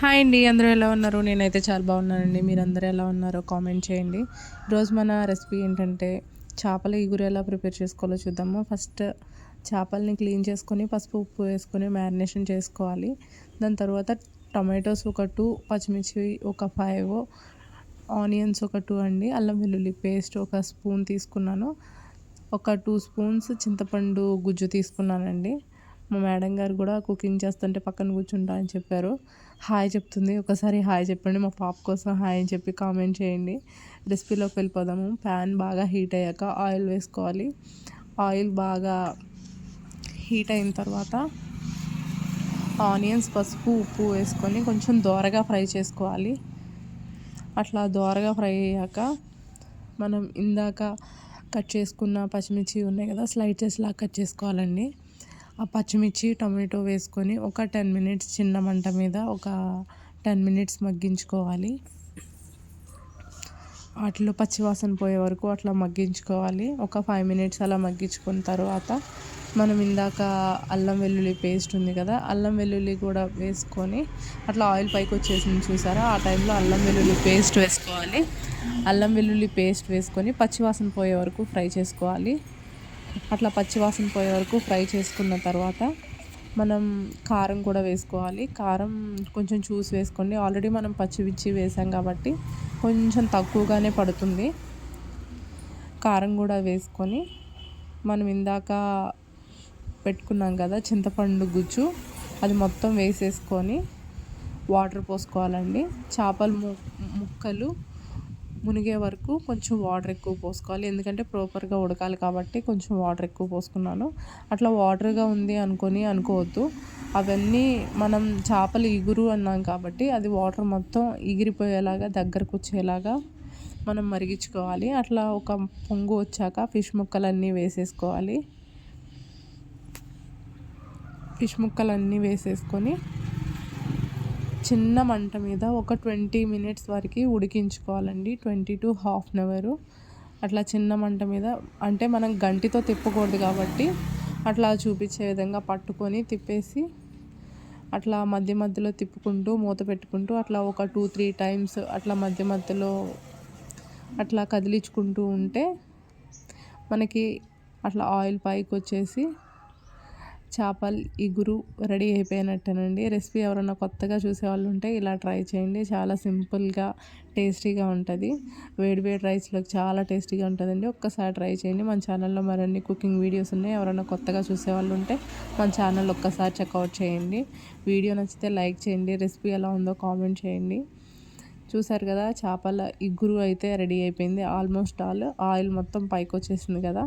Hi అండి అందరూ ఎలా ఉన్నారు? నేనైతే చాలా బాగున్నానండి. మీరు అందరూ ఎలా ఉన్నారో కామెంట్ చేయండి. ఈరోజు మన రెసిపీ ఏంటంటే చేపల ఈగురు ఎలా ప్రిపేర్ చేసుకోవాలో చూద్దాము. ఫస్ట్ చేపల్ని క్లీన్ చేసుకొని పసుపు ఉప్పు వేసుకొని మ్యారినేషన్ చేసుకోవాలి. దాని తర్వాత టొమాటోస్ ఒక టూ పచ్చిమిర్చి ఒక ఫైవ్ ఆనియన్స్ ఒక టూ అండి అల్లం వెల్లుల్లి పేస్ట్ ఒక స్పూన్ తీసుకున్నాను. ఒక టూ స్పూన్స్ చింతపండు గుజ్జు తీసుకున్నానండి. మా మేడం గారు కూడా కుకింగ్ చేస్తుంటే పక్కన కూర్చుంటా అని చెప్పారు. హాయ్ చెప్తుంది. ఒకసారి హాయ్ చెప్పండి. మా పాప కోసం హాయ్ అని చెప్పి కామెంట్ చేయండి. రెసిపీలోకి వెళ్ళిపోదాము. ప్యాన్ బాగా హీట్ అయ్యాక ఆయిల్ వేసుకోవాలి. ఆయిల్ బాగా హీట్ అయిన తర్వాత ఆనియన్స్ పసుపు ఉప్పు వేసుకొని కొంచెం దోరగా ఫ్రై చేసుకోవాలి. అట్లా దోరగా ఫ్రై అయ్యాక మనం ఇందాక కట్ చేసుకున్న పచ్చిమిర్చి ఉన్నాయి కదా స్లైడ్ చేసి లాగా కట్ చేసుకోవాలండి. ఆ పచ్చిమిర్చి టొమాటో వేసుకొని ఒక టెన్ మినిట్స్ చిన్న మంట మీద ఒక టెన్ మినిట్స్ మగ్గించుకోవాలి. వాటిలో పచ్చివాసన పోయే వరకు అట్లా మగ్గించుకోవాలి. ఒక ఫైవ్ మినిట్స్ అలా మగ్గించుకున్న తర్వాత మనం ఇందాక అల్లం వెల్లుల్లి పేస్ట్ ఉంది కదా అల్లం వెల్లుల్లి కూడా వేసుకొని అట్లా ఆయిల్ పైకి వచ్చేసింది చూసారా? ఆ టైంలో అల్లం వెల్లుల్లి పేస్ట్ వేసుకోవాలి. అల్లం వెల్లుల్లి పేస్ట్ వేసుకొని పచ్చివాసన పోయే వరకు ఫ్రై చేసుకోవాలి. అట్లా పచ్చివాసన పోయే వరకు ఫ్రై చేసుకున్న తర్వాత మనం కారం కూడా వేసుకోవాలి. కారం కొంచెం చూసి వేసుకోండి. ఆల్రెడీ మనం పచ్చిమిర్చి వేసాం కాబట్టి కొంచెం తక్కువగానే పడుతుంది. కారం కూడా వేసుకొని మనం ఇందాక పెట్టుకున్నాం కదా చింతపండు గుజ్జు. అది మొత్తం వేసేసుకొని వాటర్ పోసుకోవాలండి. చేపలు ముక్కలు మునిగే వరకు కొంచెం వాటర్ ఎక్కువ పోసుకోవాలి. ఎందుకంటే ప్రాపర్గా ఉడకాలి కాబట్టి కొంచెం వాటర్ ఎక్కువ పోసుకున్నాను. అట్లా వాటర్గా ఉంది అనుకొని అనుకోవద్దు. అవన్నీ మనం చేపలు ఇగురు అన్నాం కాబట్టి అది వాటర్ మొత్తం ఎగిరిపోయేలాగా దగ్గరకు వచ్చేలాగా మనం మరిగించుకోవాలి. అట్లా ఒక పొంగు వచ్చాక ఫిష్ ముక్కలన్నీ వేసేసుకోవాలి. ఫిష్ ముక్కలన్నీ వేసేసుకొని చిన్న మంట మీద ఒక ట్వంటీ మినిట్స్ వరకు ఉడికించుకోవాలండి. Twenty to half an hour. అట్లా చిన్న మంట మీద అంటే మనం గంటితో తిప్పకూడదు కాబట్టి అట్లా చూపించే విధంగా పట్టుకొని తిప్పేసి అట్లా మధ్య మధ్యలో తిప్పుకుంటూ మూత పెట్టుకుంటూ అట్లా ఒక టూ త్రీ టైమ్స్ అట్లా మధ్య మధ్యలో అట్లా కదిలించుకుంటూ ఉంటే మనకి అట్లా ఆయిల్ పైకి వచ్చేసి చేపలు ఇగురు రెడీ అయిపోయినట్టేనండి. రెసిపీ ఎవరైనా కొత్తగా చూసేవాళ్ళు ఉంటే ఇలా ట్రై చేయండి. చాలా సింపుల్గా టేస్టీగా ఉంటుంది. వేడి వేడి రైస్లోకి చాలా టేస్టీగా ఉంటుందండి. ఒక్కసారి ట్రై చేయండి. మన ఛానల్లో మరిన్ని కుకింగ్ వీడియోస్ ఉన్నాయి. ఎవరైనా కొత్తగా చూసేవాళ్ళు ఉంటే మన ఛానల్ ఒక్కసారి చెక్అవుట్ చేయండి. వీడియో నచ్చితే లైక్ చేయండి. రెసిపీ ఎలా ఉందో కామెంట్ చేయండి. చూసారు కదా చేపల ఇగురు అయితే రెడీ అయిపోయింది. ఆల్మోస్ట్ ఆల్ ఆయిల్ మొత్తం పైకి వచ్చేసింది కదా.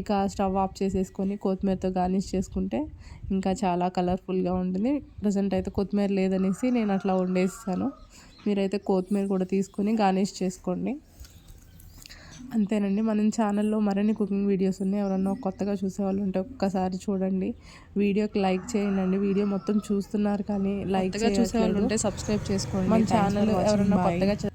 ఇక స్టవ్ ఆఫ్ చేసేసుకొని కొత్తిమీరతో గార్నిష్ చేసుకుంటే ఇంకా చాలా కలర్ఫుల్గా ఉంటుంది. ప్రజెంట్ అయితే కొత్తిమీర లేదనేసి నేను అట్లా వండేస్తాను. మీరైతే కొత్తిమీర కూడా తీసుకొని గార్నిష్ చేసుకోండి. అంతేనండి మన ఛానల్లో మరిన్ని కుకింగ్ వీడియోస్ ఉన్నాయి. ఎవరన్నా కొత్తగా చూసేవాళ్ళు ఉంటే ఒక్కసారి చూడండి. వీడియోకి లైక్ చేయండి. వీడియో మొత్తం చూస్తున్నారు కానీ లైక్ చూసేవాళ్ళు ఉంటే సబ్స్క్రైబ్ చేసుకోండి. మన ఛానల్ ఎవరన్నా కొత్తగా